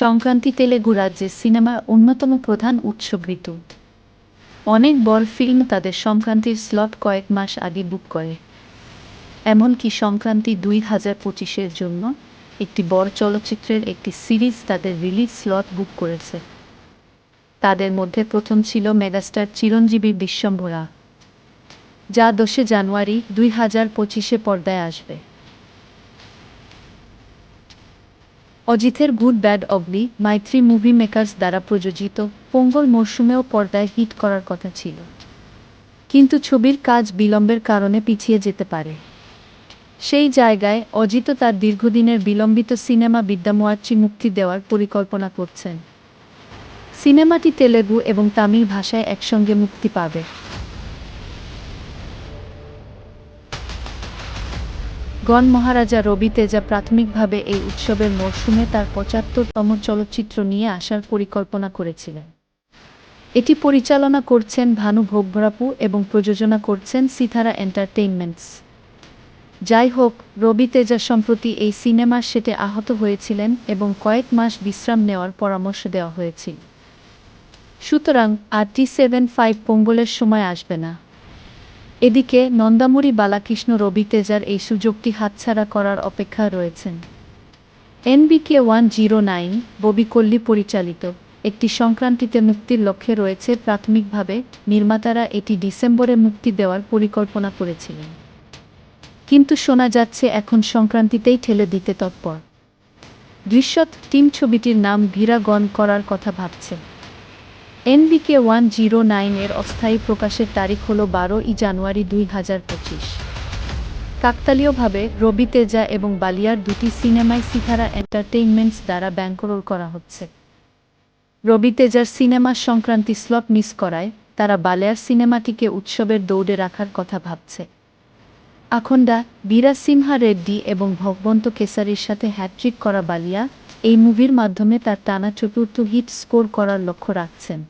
সংক্রান্তি তেলেগু রাজ্যের সিনেমার অন্যতম প্রধান উৎসব ঋতু। অনেক বড় ফিল্ম তাদের সংক্রান্তির স্লট কয়েক মাস আগে বুক করে। এমনকি সংক্রান্তি দুই হাজার পঁচিশের জন্য একটি বড় চলচ্চিত্রের একটি সিরিজ তাদের রিলিজ স্লট বুক করেছে। তাদের মধ্যে প্রথম ছিল মেগাস্টার চিরঞ্জীবী বিশ্বম্ভরা, যা দশে জানুয়ারি দুই হাজার পঁচিশে পর্দায় আসবে। অজিতের good bad ugly Mythri movie makers দ্বারা প্রযোজিত, পোঙ্গল মরশুমেও পর্দায় হিট করার কথা ছিল। কিন্তু ছবির কাজ বিলম্বের কারণে পিছিয়ে যেতে পারে। সেই জায়গায় অজিত তার দীর্ঘদিনের বিলম্বিত সিনেমা বিদ্যামোয়ার্চি মুক্তি দেওয়ার পরিকল্পনা করছেন। সিনেমাটি তেলেগু এবং তামিল ভাষায় একসঙ্গে মুক্তি পাবে। গণ মহারাজা রবি তেজা প্রাথমিকভাবে এই উৎসবের মরশুমে তার পঁচাত্তরতম চলচ্চিত্র নিয়ে আসার পরিকল্পনা করেছিলেন। এটি পরিচালনা করছেন ভানু ভোগভরাপু এবং প্রযোজনা করছেন সিথারা এন্টারটেইনমেন্টস। যাই হোক, রবি তেজা সম্প্রতি এই সিনেমার সেটে আহত হয়েছিলেন এবং কয়েক মাস বিশ্রাম নেওয়ার পরামর্শ দেওয়া হয়েছিল সুতরাং আর টি সেভেন ফাইভ পোঙ্গলের সময় আসবে না। এদিকে নন্দামুরি বালাকৃষ্ণ রবি তেজার এই সুযোগটি হাতছাড়া করার অপেক্ষা রয়েছেন। NBK one zero nine Bobby Kolli পরিচালিত একটি সংক্রান্তিতে মুক্তির লক্ষ্যে রয়েছে প্রাথমিকভাবে নির্মাতারা এটি ডিসেম্বরে মুক্তি দেওয়ার পরিকল্পনা করেছিলেন। কিন্তু শোনা যাচ্ছে এখন সংক্রান্তিতেই ঠেলে দিতে তৎপর। দৃশ্যত টিম ছবিটির নাম ভিরাগন করার কথা ভাবছে এনবিকে ওয়ান জিরো নাইনের অস্থায়ী প্রকাশের তারিখ হল বারোই জানুয়ারি দুই হাজার পঁচিশ। কাকতালীয়ভাবে, রবি তেজা এবং বালিয়ার দুটি সিনেমায় সিতারা এন্টারটেইনমেন্টস দ্বারা ব্যাংকরোল করা হচ্ছে। রবি তেজার সিনেমার সংক্রান্তি স্লট মিস করায়, তারা বালিয়ার সিনেমাটিকে উৎসবের দৌড়ে রাখার কথা ভাবছে। আখন্ডা, বীরা সিনহা রেড্ডি এবং ভগবন্ত কেসারির সাথে হ্যাট্রিক করা বালিয়া এই মুভির মাধ্যমে তার টানা চতুর্থ হিট স্কোর করার লক্ষ্য রাখছেন।